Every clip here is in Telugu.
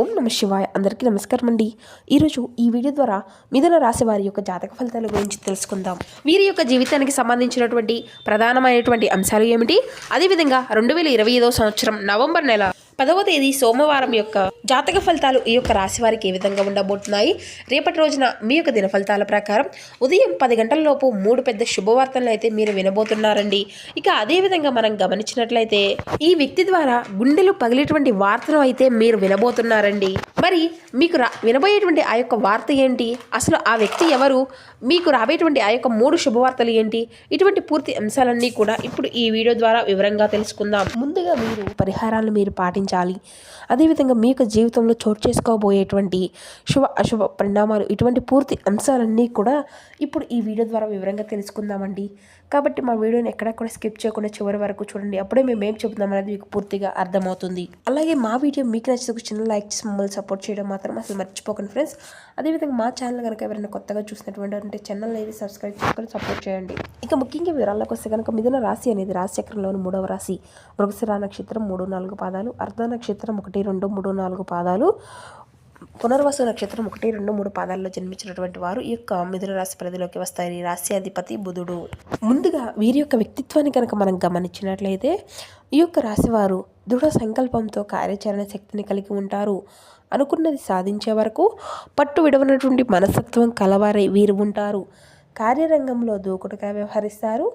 ఓం నమ శివాయ. అందరికీ నమస్కారం అండి. ఈరోజు ఈ వీడియో ద్వారా మిథున రాశి వారి యొక్క జాతక ఫలితాల గురించి తెలుసుకుందాం. వీరి యొక్క జీవితానికి సంబంధించినటువంటి ప్రధానమైనటువంటి అంశాలు ఏమిటి? అదేవిధంగా రెండు వేల ఇరవై ఐదో సంవత్సరం నవంబర్ నెల పదవ తేదీ సోమవారం యొక్క జాతక ఫలితాలు ఈ యొక్క రాశి వారికి ఏ విధంగా ఉండబోతున్నాయి? రేపటి రోజున మీ యొక్క దిన ఫలితాల ప్రకారం ఉదయం పది గంటల లోపు మూడు పెద్ద శుభవార్తలను అయితే మీరు వినబోతున్నారండి. ఇక అదేవిధంగా మనం గమనించినట్లయితే ఈ వ్యక్తి ద్వారా గుండెలు పగిలేటువంటి వార్తను అయితే మీరు వినబోతున్నారండి. మరి మీకు రా వినబోయేటువంటి ఆ యొక్క వార్త ఏంటి? అసలు ఆ వ్యక్తి ఎవరు? మీకు రాబోయేటువంటి ఆ యొక్క మూడు శుభవార్తలు ఏంటి? ఇటువంటి పూర్తి అంశాలన్నీ కూడా ఇప్పుడు ఈ వీడియో ద్వారా వివరంగా తెలుసుకుందాం. ముందుగా మీరు పరిహారాలు మీరు గమనించాలి అదేవిధంగా మీ యొక్క జీవితంలో చోటు చేసుకోబోయేటువంటి శుభ అశుభ పరిణామాలు ఇటువంటి పూర్తి అంశాలన్నీ కూడా ఇప్పుడు ఈ వీడియో ద్వారా వివరంగా తెలుసుకుందామండి. కాబట్టి మా వీడియోని ఎక్కడెక్కడ స్కిప్ చేయకుండా చివరి వరకు చూడండి. అప్పుడే మేము ఏం చెబుతున్నాం అనేది మీకు పూర్తిగా అర్థమవుతుంది. అలాగే మా వీడియో మీకు నచ్చితే ఒక చిన్న లైక్ చేసి మమ్మల్ని సపోర్ట్ చేయడం మాత్రం అసలు మర్చిపోకండి ఫ్రెండ్స్ అదేవిధంగా మా ఛానల్ కనుక ఎవరైనా కొత్తగా చూసినటువంటి అంటే ఛానల్ అనేది సబ్స్క్రైబ్ చేసుకొని సపోర్ట్ చేయండి. ఇక ముఖ్యంగా వివరాలకు వస్తే కనుక మిథున రాశి అనేది రాశిచక్రంలోని మూడవ రాశి. మృగశిర నక్షత్రం మూడు నాలుగు పాదాలు అర్ధ నక్షత్రం ఒకటి రెండు మూడు నాలుగు పాదాలు. పునర్వసు నక్షత్రం ఒకటి రెండు మూడు పాదాల్లో జన్మించినటువంటి వారు ఈ యొక్క మిథున రాశి పరిధిలోకి వస్తారు ఈ రాశి అధిపతి బుధుడు. ముందుగా వీరి యొక్క వ్యక్తిత్వాన్ని కనుక మనం గమనించినట్లయితే ఈ యొక్క రాశివారు దృఢ సంకల్పంతో కార్యాచరణ శక్తిని కలిగి ఉంటారు. అనుకున్నది సాధించే వరకు పట్టు విడవనటువంటి మనస్తత్వం కలవారై వీరు ఉంటారు. కార్యరంగంలో దూకుడుగా వ్యవహరిస్తారు.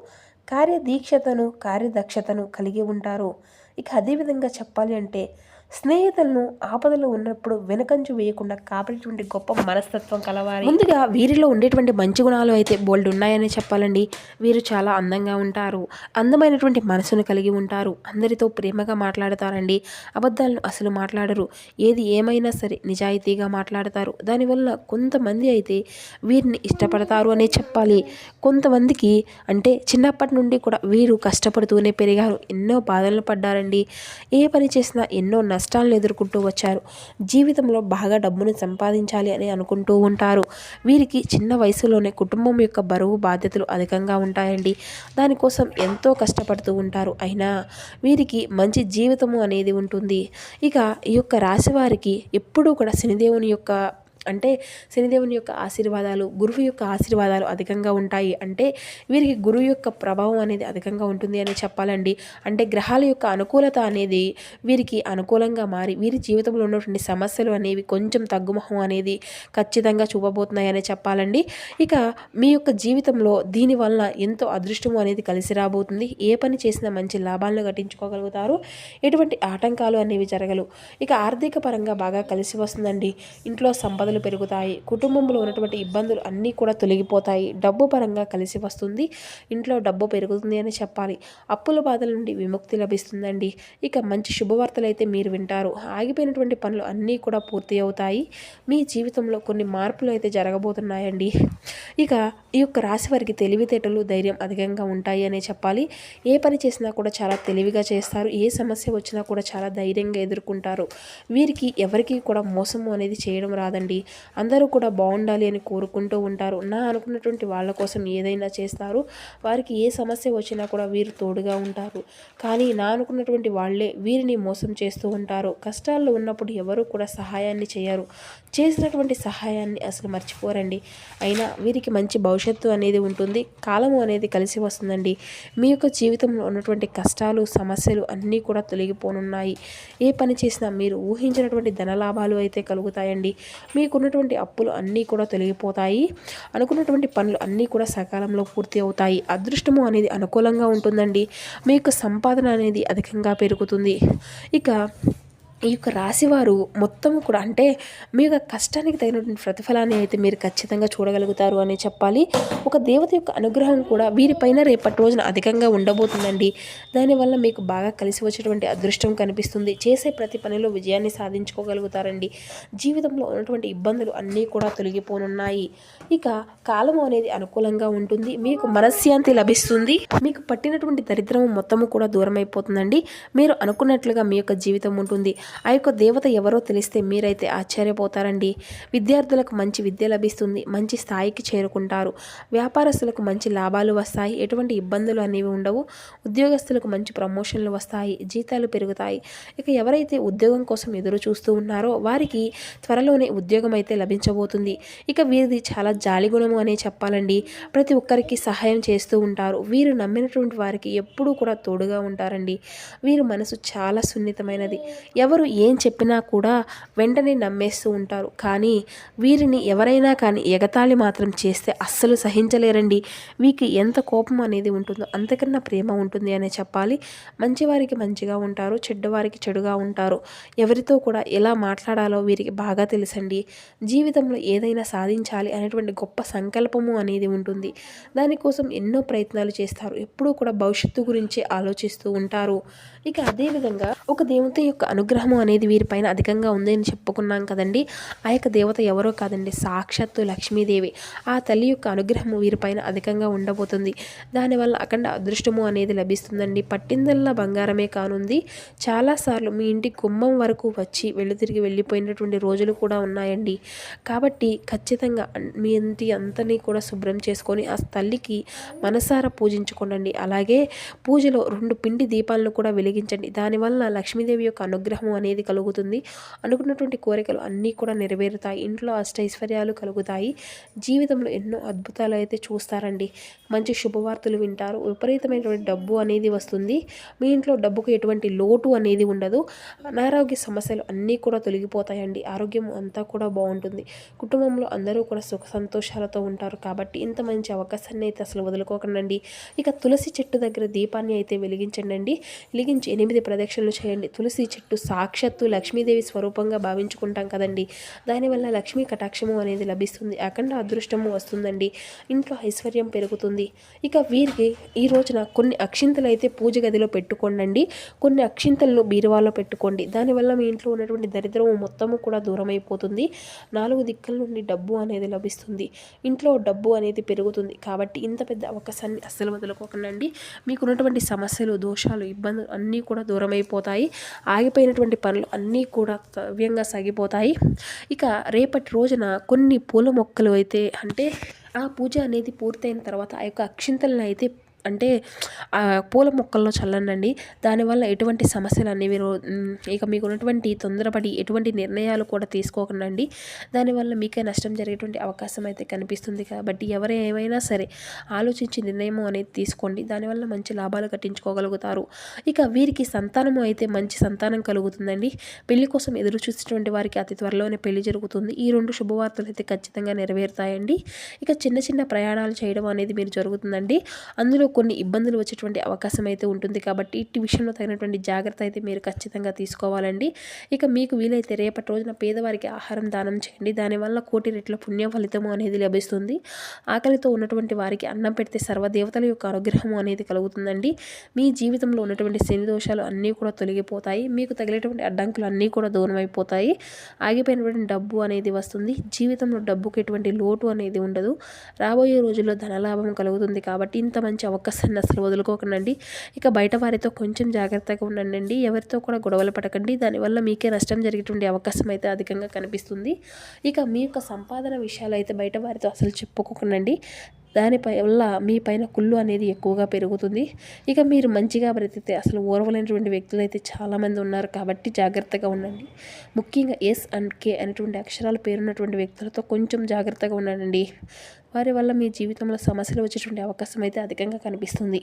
కార్యదీక్షతను కార్యదక్షతను కలిగి ఉంటారు. ఇక అదేవిధంగా చెప్పాలి అంటే స్నేహితులను ఆపదలో ఉన్నప్పుడు వెనకంచు వేయకుండా కాపాడేటువంటి గొప్ప మనస్తత్వం కలవాలి ముందుగా వీరిలో ఉండేటువంటి మంచి గుణాలు అయితే బోల్డ్ ఉన్నాయని చెప్పాలండి. వీరు చాలా అందంగా ఉంటారు. అందమైనటువంటి మనసును కలిగి ఉంటారు. అందరితో ప్రేమగా మాట్లాడతారండి. అబద్ధాలను అసలు మాట్లాడరు. ఏది ఏమైనా సరే నిజాయితీగా మాట్లాడతారు. దానివల్ల కొంతమంది అయితే వీరిని ఇష్టపడతారు అనే చెప్పాలి. కొంతమందికి అంటే చిన్నప్పటి నుండి కూడా వీరు కష్టపడుతూనే పెరిగారు. ఎన్నో బాధలు పడ్డారండి. ఏ పని చేసినా ఎన్నో కష్టాలను ఎదుర్కొంటూ వచ్చారు. జీవితంలో బాగా డబ్బును సంపాదించాలి అని అనుకుంటూ ఉంటారు. వీరికి చిన్న వయసులోనే కుటుంబం యొక్క బరువు బాధ్యతలు అధికంగా ఉంటాయండి. దానికోసం ఎంతో కష్టపడుతూ ఉంటారు. అయినా వీరికి మంచి జీవితము అనేది ఉంటుంది. ఇక ఈ యొక్క రాశి వారికి ఎప్పుడూ కూడా శనిదేవుని యొక్క అంటే శనిదేవుని యొక్క ఆశీర్వాదాలు గురువు యొక్క ఆశీర్వాదాలు అధికంగా ఉంటాయి. అంటే వీరికి గురువు యొక్క ప్రభావం అనేది అధికంగా ఉంటుంది అని చెప్పాలండి. అంటే గ్రహాల యొక్క అనుకూలత అనేది వీరికి అనుకూలంగా మారి వీరి జీవితంలో ఉన్నటువంటి సమస్యలు అనేవి కొంచెం తగ్గుముఖం అనేది ఖచ్చితంగా చూపబోతున్నాయని చెప్పాలండి. ఇక మీ యొక్క జీవితంలో దీనివల్ల ఎంతో అదృష్టం అనేది కలిసి రాబోతుంది. ఏ పని చేసినా మంచి లాభాలను గట్టించుకోగలుగుతారు ఎటువంటి ఆటంకాలు అనేవి జరగలు. ఇక ఆర్థిక పరంగా బాగా కలిసి వస్తుందండి. ఇంట్లో సంపద సంపదలు పెరుగుతాయి. కుటుంబంలో ఉన్నటువంటి ఇబ్బందులు అన్నీ కూడా తొలగిపోతాయి. డబ్బు పరంగా కలిసి వస్తుంది. ఇంట్లో డబ్బు పెరుగుతుంది అని చెప్పాలి. అప్పుల బాధల నుండి విముక్తి లభిస్తుందండి. ఇక మంచి శుభవార్తలు అయితే మీరు వింటారు. ఆగిపోయినటువంటి పనులు అన్నీ కూడా పూర్తి అవుతాయి. మీ జీవితంలో కొన్ని మార్పులు అయితే జరగబోతున్నాయండి. ఇక ఈ యొక్క రాశి వారికి తెలివితేటలు ధైర్యం అధికంగా ఉంటాయి అనే చెప్పాలి. ఏ పని చేసినా కూడా చాలా తెలివిగా చేస్తారు. ఏ సమస్య వచ్చినా కూడా చాలా ధైర్యంగా ఎదుర్కొంటారు. వీరికి ఎవరికి కూడా మోసము అనేది చేయడం రాదండి. అందరూ కూడా బాగుండాలి అని కోరుకుంటూ ఉంటారు. నా అనుకున్నటువంటి వాళ్ళ కోసం ఏదైనా చేస్తారు. వారికి ఏ సమస్య వచ్చినా కూడా వీరు తోడుగా ఉంటారు. కానీ నా అనుకున్నటువంటి వాళ్ళే వీరిని మోసం చేస్తూ ఉంటారు. కష్టాల్లో ఉన్నప్పుడు ఎవరు కూడా సహాయాన్ని చేయరు. చేసినటువంటి సహాయాన్ని అసలు మర్చిపోరండి. అయినా వీరికి మంచి భవిష్యత్తు అనేది ఉంటుంది. కాలము అనేది కలిసి వస్తుందండి. మీ యొక్క జీవితంలో ఉన్నటువంటి కష్టాలు సమస్యలు అన్నీ కూడా తొలగిపోనున్నాయి. ఏ పని చేసినా మీరు ఊహించినటువంటి ధనలాభాలు అయితే కలుగుతాయండి. మీకున్నటువంటి అప్పులు అన్నీ కూడా తొలగిపోతాయి. అనుకున్నటువంటి పనులు అన్నీ కూడా సకాలంలో పూర్తి అవుతాయి. అదృష్టము అనేది అనుకూలంగా ఉంటుందండి. మీ యొక్క సంపాదన అనేది అధికంగా పెరుగుతుంది. ఇక ఈ యొక్క రాశివారు మొత్తము కూడా అంటే మీ యొక్క కష్టానికి తగినటువంటి ప్రతిఫలాన్ని అయితే మీరు ఖచ్చితంగా చూడగలుగుతారు అని చెప్పాలి. ఒక దేవత యొక్క అనుగ్రహం కూడా వీరిపైన రేపటి రోజున అధికంగా ఉండబోతుందండి. దానివల్ల మీకు బాగా కలిసి వచ్చేటువంటి అదృష్టం కనిపిస్తుంది. చేసే ప్రతి పనిలో విజయాన్ని సాధించుకోగలుగుతారండి. జీవితంలో ఉన్నటువంటి ఇబ్బందులు అన్నీ కూడా తొలగిపోనున్నాయి. ఇక కాలము అనేది అనుకూలంగా ఉంటుంది. మీకు మనశ్శాంతి లభిస్తుంది. మీకు పట్టినటువంటి దరిద్రం మొత్తము కూడా దూరం అయిపోతుందండి మీరు అనుకున్నట్లుగా మీ యొక్క జీవితం ఉంటుంది. ఆ యొక్క దేవత ఎవరో తెలిస్తే మీరైతే ఆశ్చర్యపోతారండి. విద్యార్థులకు మంచి విద్య లభిస్తుంది మంచి స్థాయికి చేరుకుంటారు. వ్యాపారస్తులకు మంచి లాభాలు వస్తాయి ఎటువంటి ఇబ్బందులు అనేవి ఉండవు. ఉద్యోగస్తులకు మంచి ప్రమోషన్లు వస్తాయి జీతాలు పెరుగుతాయి. ఇక ఎవరైతే ఉద్యోగం కోసం ఎదురు చూస్తూ ఉన్నారో వారికి త్వరలోనే ఉద్యోగం అయితే లభించబోతుంది. ఇక వీరిది చాలా జాలి గుణము అనే చెప్పాలండి. ప్రతి ఒక్కరికి సహాయం చేస్తూ ఉంటారు. వీరు నమ్మినటువంటి వారికి ఎప్పుడూ కూడా తోడుగా ఉంటారండి. వీరు మనసు చాలా సున్నితమైనది. ఎవరు ఏం చెప్పినా కూడా వెంటనే నమ్మేస్తూ ఉంటారు. కానీ వీరిని ఎవరైనా కానీ ఎగతాళి మాత్రం చేస్తే అస్సలు సహించలేరండి. వీరికి ఎంత కోపం అనేది ఉంటుందో అంతకన్నా ప్రేమ ఉంటుంది అనే చెప్పాలి. మంచివారికి మంచిగా ఉంటారు చెడ్డవారికి చెడుగా ఉంటారు. ఎవరితో కూడా ఎలా మాట్లాడాలో వీరికి బాగా తెలుసండి. జీవితంలో ఏదైనా సాధించాలి అనేటువంటి గొప్ప సంకల్పము అనేది ఉంటుంది. దానికోసం ఎన్నో ప్రయత్నాలు చేస్తారు. ఎప్పుడూ కూడా భవిష్యత్తు గురించి ఆలోచిస్తూ ఉంటారు. ఇక అదేవిధంగా ఒక దేవత యొక్క అనుగ్రహం అనేది వీరిపైన అధికంగా ఉంది అని చెప్పుకున్నాం కదండి. ఆ యొక్క దేవత ఎవరో కాదండి సాక్షాత్తు లక్ష్మీదేవి. ఆ తల్లి యొక్క అనుగ్రహము వీరిపైన అధికంగా ఉండబోతుంది. దానివల్ల అఖండ అదృష్టము అనేది లభిస్తుందండి. పట్టిందల్లా బంగారమే కానుంది. చాలాసార్లు మీ ఇంటి గుమ్మం వరకు వచ్చి వెళ్ళి తిరిగి వెళ్ళిపోయినటువంటి రోజులు కూడా ఉన్నాయండి. కాబట్టి ఖచ్చితంగా మీ ఇంటి అంతని కూడా శుభ్రం చేసుకొని ఆ తల్లికి మనసారా పూజించుకోండి అలాగే పూజలో రెండు పిండి దీపాలను కూడా వెలిగించండి. దానివల్ల లక్ష్మీదేవి యొక్క అనుగ్రహం అనేది కలుగుతుంది. అనుకున్నటువంటి కోరికలు అన్నీ కూడా నెరవేరుతాయి. ఇంట్లో అష్టైశ్వర్యాలు కలుగుతాయి. జీవితంలో ఎన్నో అద్భుతాలు అయితే చూస్తారండి. మంచి శుభవార్తలు వింటారు. విపరీతమైనటువంటి డబ్బు అనేది వస్తుంది. మీ ఇంట్లో డబ్బుకు ఎటువంటి లోటు అనేది ఉండదు. అనారోగ్య సమస్యలు అన్నీ కూడా తొలగిపోతాయండి. ఆరోగ్యం అంతా కూడా బాగుంటుంది. కుటుంబంలో అందరూ కూడా సుఖ సంతోషాలతో ఉంటారు కాబట్టి ఇంత మంచి అవకాశాన్ని అయితే అసలు వదులుకోకండి ఇక తులసి చెట్టు దగ్గర దీపాన్ని అయితే వెలిగించండి అండి వెలిగించి ఎనిమిది ప్రదక్షిణలు చేయండి. తులసి చెట్టు సాక్షాత్తు లక్ష్మీదేవి స్వరూపంగా భావించుకుంటాం కదండి. దానివల్ల లక్ష్మీ కటాక్షము అనేది లభిస్తుంది. అఖండ అదృష్టము వస్తుందండి. ఇంట్లో ఐశ్వర్యం పెరుగుతుంది. ఇక వీరికి ఈ రోజున కొన్ని అక్షింతలు అయితే పూజ గదిలో పెట్టుకోండి కొన్ని అక్షింతలను బీరువాలో పెట్టుకోండి. దానివల్ల మీ ఇంట్లో ఉన్నటువంటి దరిద్రము మొత్తము కూడా దూరం అయిపోతుంది నాలుగు దిక్కుల నుండి డబ్బు అనేది లభిస్తుంది. ఇంట్లో డబ్బు అనేది పెరుగుతుంది. కాబట్టి ఇంత పెద్ద అవకాశాన్ని అస్సలు వదులుకోకండి మీకు ఉన్నటువంటి సమస్యలు దోషాలు ఇబ్బందులు అన్నీ కూడా దూరం అయిపోతాయి ఆగిపోయినటువంటి పనులు అన్నీ కూడా సవ్యంగా సాగిపోతాయి. ఇక రేపటి రోజున కొన్ని పూల మొక్కలు అయితే అంటే ఆ పూజ అనేది పూర్తయిన తర్వాత ఆ యొక్క అక్షింతలను అయితే అంటే ఆ పూల మొక్కల్లో చల్లండి దానివల్ల ఎటువంటి సమస్యలు అనేవి ఇక మీకు ఉన్నటువంటి తొందరపడి ఎటువంటి నిర్ణయాలు కూడా తీసుకోకండి దానివల్ల మీకే నష్టం జరిగేటువంటి అవకాశం అయితే కనిపిస్తుంది. కాబట్టి ఎవరు ఏమైనా సరే ఆలోచించి నిర్ణయం అనేది తీసుకోండి. దానివల్ల మంచి లాభాలు కట్టించుకోగలుగుతారు ఇక వీరికి సంతానము అయితే మంచి సంతానం కలుగుతుందండి. పెళ్ళి కోసం ఎదురు చూసేటువంటి వారికి అతి త్వరలోనే పెళ్ళి జరుగుతుంది. ఈ రెండు శుభవార్తలు అయితే ఖచ్చితంగా నెరవేరుతాయండి. ఇక చిన్న చిన్న ప్రయాణాలు చేయడం అనేది మీరు జరుగుతుందండి. అందులో కొన్ని ఇబ్బందులు వచ్చేటువంటి అవకాశం అయితే ఉంటుంది కాబట్టి ఇట్టి విషయంలో తగినటువంటి జాగ్రత్త అయితే మీరు ఖచ్చితంగా తీసుకోవాలండి. ఇక మీకు వీలైతే రేపటి రోజున పేదవారికి ఆహారం దానం చేయండి. దానివల్ల కోటి రెట్ల పుణ్య ఫలితము అనేది లభిస్తుంది. ఆకలితో ఉన్నటువంటి వారికి అన్నం పెడితే సర్వదేవతల యొక్క అనుగ్రహం అనేది కలుగుతుందండి. మీ జీవితంలో ఉన్నటువంటి శని దోషాలు అన్నీ కూడా తొలగిపోతాయి. మీకు తగిలేటువంటి అడ్డంకులు అన్నీ కూడా దూరం అయిపోతాయి ఆగిపోయినటువంటి డబ్బు అనేది వస్తుంది. జీవితంలో డబ్బుకి ఎటువంటి లోటు అనేది ఉండదు. రాబోయే రోజుల్లో ధనలాభం కలుగుతుంది కాబట్టి ఇంత మంచి అవకాశాన్ని అసలు వదులుకోకండి ఇక బయట వారితో కొంచెం జాగ్రత్తగా ఉండండి ఎవరితో కూడా గొడవలు పడకండి. దానివల్ల మీకే నష్టం జరిగేటువంటి అవకాశం అయితే అధికంగా కనిపిస్తుంది. ఇక మీ యొక్క సంపాదన విషయాలు అయితే బయట వారితో అసలు చెప్పుకోకండి దానిపై వల్ల మీ పైన కుళ్ళు అనేది ఎక్కువగా పెరుగుతుంది. ఇక మీరు మంచిగా బ్రతికితే అసలు ఓర్వలేనటువంటి వ్యక్తులు అయితే చాలామంది ఉన్నారు కాబట్టి జాగ్రత్తగా ఉండండి. ముఖ్యంగా ఎస్ అండ్ కే అనేటువంటి అక్షరాలు పేరున్నటువంటి వ్యక్తులతో కొంచెం జాగ్రత్తగా ఉండండి. వారి వల్ల మీ జీవితంలో సమస్యలు వచ్చేటువంటి అవకాశం అయితే అధికంగా కనిపిస్తుంది.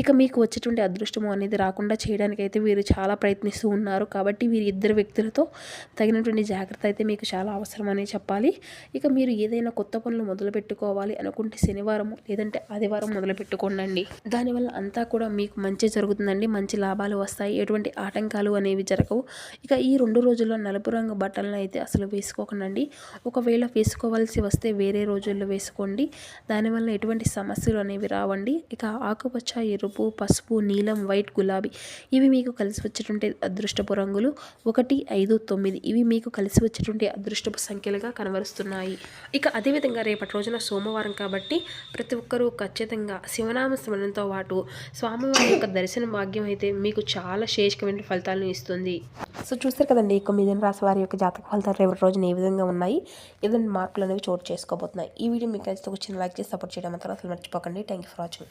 ఇక మీకు వచ్చేటువంటి అదృష్టము అనేది రాకుండా చేయడానికి అయితే వీరు చాలా ప్రయత్నిస్తూ ఉన్నారు. కాబట్టి వీరి ఇద్దరు వ్యక్తులతో తగినటువంటి జాగ్రత్త అయితే మీకు చాలా అవసరం అని చెప్పాలి. ఇక మీరు ఏదైనా కొత్త పనులు మొదలు పెట్టుకోవాలి అనుకుంటే శనివారం లేదంటే ఆదివారం మొదలు పెట్టుకోండి దానివల్ల అంతా కూడా మీకు మంచి జరుగుతుందండి. మంచి లాభాలు వస్తాయి. ఎటువంటి ఆటంకాలు అనేవి జరగవు. ఇక ఈ రెండు రోజుల్లో నలుపు రంగు బట్టలను అయితే అసలు వేసుకోకండి ఒకవేళ వేసుకోవాల్సి వస్తే వేరే రోజుల్లో వేసుకో వేసుకోండి దానివల్ల ఎటువంటి సమస్యలు అనేవి రావండి. ఇక ఆకుపచ్చ ఎరుపు పసుపు నీలం వైట్ గులాబీ ఇవి మీకు కలిసి వచ్చేటువంటి అదృష్టపు రంగులు. ఒకటి ఐదు తొమ్మిది ఇవి మీకు కలిసి వచ్చేటువంటి అదృష్టపు సంఖ్యలుగా కనబరుస్తున్నాయి. ఇక అదేవిధంగా రేపటి రోజున సోమవారం కాబట్టి ప్రతి ఒక్కరూ ఖచ్చితంగా శివనామ స్మరణతో పాటు స్వామివారి యొక్క దర్శన భాగ్యం అయితే మీకు చాలా శేషకమైన ఫలితాలను ఇస్తుంది. సో చూస్తారు కదండి ఇక యొక్క మిథున రాశి వారి యొక్క జాతక ఫలితాలు రేపటి రోజున ఏ విధంగా ఉన్నాయి? ఏదైనా మార్పులు అనేవి చోటు చేసుకోబోతున్నాయి. ఈ వీడియో మీకు నచ్చితే ఒక చిన్న లైక్ చేసి సపోర్ట్ చేయడం మాత్రం అసలు మర్చిపోకండి. Thank you for watching